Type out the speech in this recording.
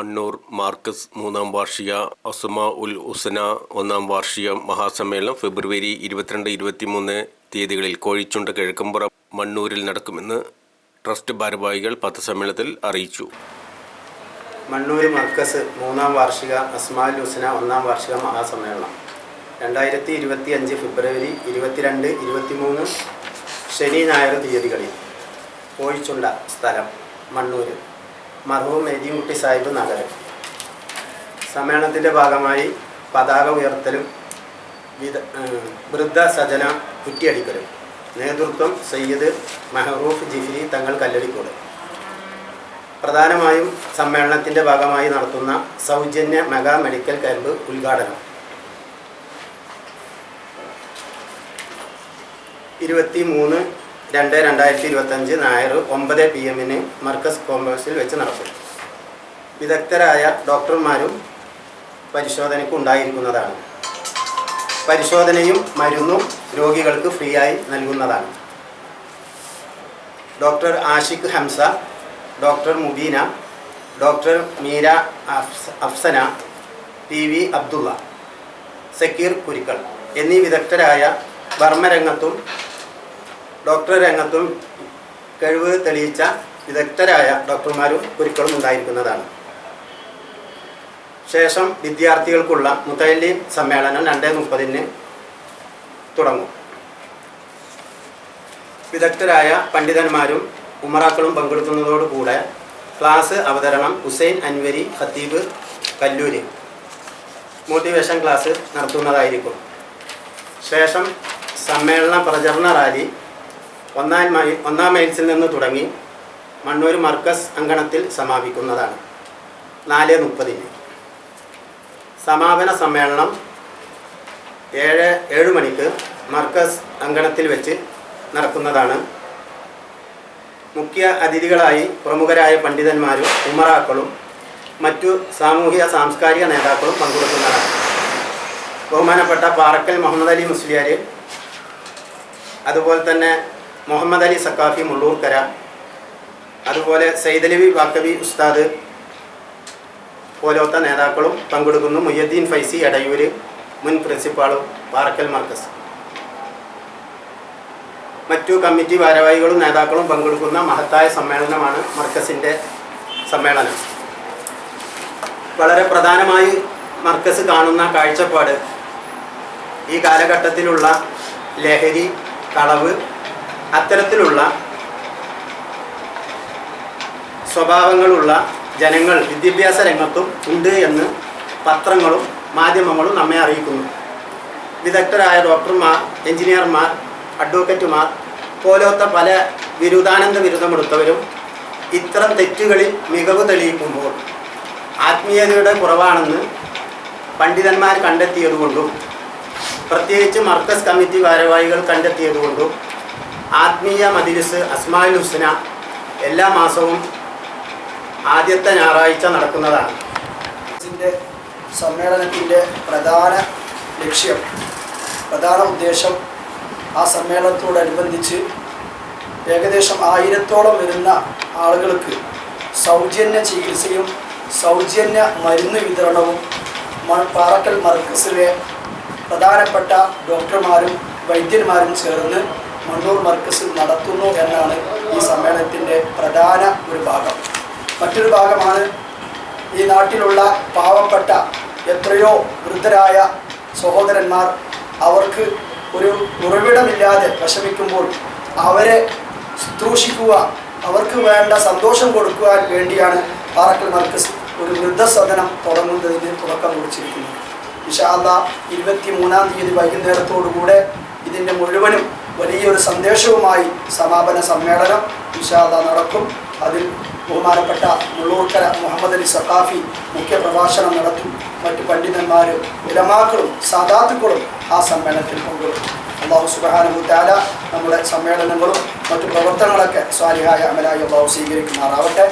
Marcus മൂന്നാം വാർഷിക അസുമ ഉൽ ഉസന ഒന്നാം വാർഷിക മഹാസമ്മേളനം ഫെബ്രുവരി ഇരുപത്തിരണ്ട് ഇരുപത്തിമൂന്ന് തീയതികളിൽ കോഴിച്ചുണ്ട് കിഴക്കമ്പുറ മണ്ണൂരിൽ നടക്കുമെന്ന് ട്രസ്റ്റ് ഭാരവാഹികൾ പത്രസമ്മേളനത്തിൽ അറിയിച്ചു. മണ്ണൂർ മർക്കസ് മൂന്നാം വാർഷിക അസ്മാൽ ഹുസന ഒന്നാം വാർഷിക മഹാസമ്മേളനം രണ്ടായിരത്തി ഇരുപത്തി അഞ്ച് ഫെബ്രുവരി ഇരുപത്തിരണ്ട് ഇരുപത്തിമൂന്ന് ശനി ഞായർ തീയതികളിൽ കോഴിച്ചുണ്ട സ്ഥലം മണ്ണൂർ മർഹൂം മേരിയുംകുട്ടി സാഹിബ് നഗരം സമ്മേളനത്തിന്റെ ഭാഗമായി പതാക ഉയർത്തലും വിദ വൃദ്ധ സജന കുറ്റിയടിക്കലും. നേതൃത്വം സയ്യിദ് മെഹറൂഫ് ജിഫിരി തങ്ങൾ കല്ലടിക്കോട്. പ്രധാനമായും സമ്മേളനത്തിന്റെ ഭാഗമായി നടത്തുന്ന സൗജന്യ മെഗാ മെഡിക്കൽ ക്യാമ്പ് ഉദ്ഘാടനം. ഇരുപത്തി മൂന്ന് രണ്ട് രണ്ടായിരത്തി ഇരുപത്തഞ്ച് ഞായർ ഒമ്പത് പി എമ്മിന് മർക്കസ് കോംപ്ലക്സിൽ വെച്ച് നടക്കും. വിദഗ്ധരായ ഡോക്ടർമാരും പരിശോധനയ്ക്ക് ഉണ്ടായിരിക്കുന്നതാണ്. പരിശോധനയും മരുന്നും രോഗികൾക്ക് ഫ്രീ ആയി നൽകുന്നതാണ്. Doctor Ashiq Hamza doctor Mubeena doctor Meera Afsana P V Abdulla Sakkeer Kurikkal എന്നീ വിദഗ്ധരായ വർമ്മരംഗത്തും ഡോക്ടർ രംഗത്തും കഴിവ് തെളിയിച്ച വിദഗ്ധരായ ഡോക്ടർമാരും കുരുക്കളും ഉണ്ടായിരിക്കുന്നതാണ്. ശേഷം വിദ്യാർത്ഥികൾക്കുള്ള മുത്തല്ലി സമ്മേളനം രണ്ട് മുപ്പതിന് തുടങ്ങും. വിദഗ്ധരായ പണ്ഡിതന്മാരും ഉമറാക്കളും പങ്കെടുക്കുന്നതോടുകൂടെ ക്ലാസ് അവതരണം ഹുസൈൻ അൻവരി ഖത്തീബ് കല്ലൂര് മോട്ടിവേഷൻ ക്ലാസ് നടത്തുന്നതായിരിക്കും. ശേഷം സമ്മേളന പ്രചരണ റാലി ഒന്നാം മൈൽ ഒന്നാം മൈൽസിൽ നിന്ന് തുടങ്ങി മണ്ണൂർ മർക്കസ് അങ്കണത്തിൽ സമാപിക്കുന്നതാണ്. നാല് മുപ്പതിന്. സമാപന സമ്മേളനം ഏഴ് ഏഴ് മണിക്ക് മർക്കസ് അങ്കണത്തിൽ വെച്ച് നടക്കുന്നതാണ്. മുഖ്യ അതിഥികളായി പ്രമുഖരായ പണ്ഡിതന്മാരും ഉമറാക്കളും മറ്റു സാമൂഹിക സാംസ്കാരിക നേതാക്കളും പങ്കെടുക്കുന്നതാണ്. ബഹുമാനപ്പെട്ട പാറക്കൽ മുഹമ്മദ് അലി മുസ്ലിയാർ അതുപോലെ തന്നെ മുഹമ്മദ് അലി സക്കാഫി മുള്ളൂർക്കര അതുപോലെ സൈദലവി വാക്കവി ഉസ്താദ് പോലത്തെ നേതാക്കളും പങ്കെടുക്കുന്നു. മുയ്യദ്ദീൻ ഫൈസി എടയൂര് മുൻ പ്രിൻസിപ്പാളും പാറക്കൽ മർക്കസ്. മറ്റു കമ്മിറ്റി ഭാരവാഹികളും നേതാക്കളും പങ്കെടുക്കുന്ന മഹത്തായ സമ്മേളനമാണ് മർക്കസിന്റെ സമ്മേളനം. വളരെ പ്രധാനമായി മർക്കസ് കാണുന്ന കാഴ്ചപ്പാട് ഈ കാലഘട്ടത്തിലുള്ള ലഹരി കളവ് അത്തരത്തിലുള്ള സ്വഭാവങ്ങളുള്ള ജനങ്ങൾ വിദ്യാഭ്യാസ രംഗത്തും ഉണ്ട് എന്ന് പത്രങ്ങളും മാധ്യമങ്ങളും നമ്മെ അറിയിക്കുന്നു. വിദഗ്ധരായ ഡോക്ടർമാർ എഞ്ചിനീയർമാർ അഡ്വക്കറ്റുമാർ പോലത്തെ പല ബിരുദാനന്ദ ബിരുദമെടുത്തവരും ഇത്തരം തെറ്റുകളിൽ മികവ് തെളിയിക്കുമ്പോൾ ആത്മീയതയുടെ കുറവാണെന്ന് പണ്ഡിതന്മാർ കണ്ടെത്തിയതുകൊണ്ടും പ്രത്യേകിച്ച് മർക്കസ് കമ്മിറ്റി ഭാരവാഹികൾ കണ്ടെത്തിയതുകൊണ്ടും ആത്മീയ മദിരിസ് അസ്മാൽ ഹുസ്ന എല്ലാ മാസവും ആദ്യത്തെ ഞായറാഴ്ച നടക്കുന്നതാണ്. സമ്മേളനത്തിന്റെ പ്രധാന ലക്ഷ്യം പ്രധാന ഉദ്ദേശം ആ സമ്മേളനത്തോടനുബന്ധിച്ച് ഏകദേശം ആയിരത്തോളം വരുന്ന ആളുകൾക്ക് സൗജന്യ ചികിത്സയും സൗജന്യ മരുന്ന് വിതരണവും പാറക്കൽ മർക്കസിലെ പ്രധാനപ്പെട്ട ഡോക്ടർമാരും വൈദ്യന്മാരും ചേർന്ന് മണ്ണൂർ മർക്കസിൽ നടത്തുന്നു എന്നാണ് ഈ സമ്മേളനത്തിന്റെ പ്രധാന ഒരു ഭാഗം. മറ്റൊരു ഭാഗമാണ് ഈ നാട്ടിലുള്ള പാവപ്പെട്ട എത്രയോ വൃദ്ധരായ സഹോദരന്മാർ അവർക്ക് ഒരു ഉറവിടമില്ലാതെ വിഷമിക്കുമ്പോൾ അവരെ ശുശ്രൂഷിക്കുക അവർക്ക് വേണ്ട സന്തോഷം കൊടുക്കുവാൻ വേണ്ടിയാണ് പാറക്കൽ മർക്കസ് ഒരു വൃദ്ധസദനം തുടങ്ങുന്നതിന് തുടക്കം കുറിച്ചിരിക്കുന്നത്. വിശാല ഇരുപത്തി മൂന്നാം തീയതി വൈകുന്നേരത്തോടുകൂടെ ഇതിന്റെ മുഴുവനും വലിയൊരു സന്ദേശവുമായി സമാപന സമ്മേളനം വിശാല നടക്കും. അതിൽ ബഹുമാനപ്പെട്ട മുള്ളൂർക്കര മുഹമ്മദ് അലി സഖാഫി മുഖ്യ പ്രഭാഷണം നടത്തും. മറ്റു പണ്ഡിതന്മാർ ഉലമാക്കളും സാദാത്തുക്കളും ആ സമ്മേളനത്തിൽ പങ്കെടുക്കും. അള്ളാഹു താല നമ്മുടെ സമ്മേളനങ്ങളും മറ്റു പ്രവർത്തനങ്ങളൊക്കെ സ്വാലിഹായ അമലായി അള്ളാഹു സ്വീകരിക്കുമാറാവട്ടെ.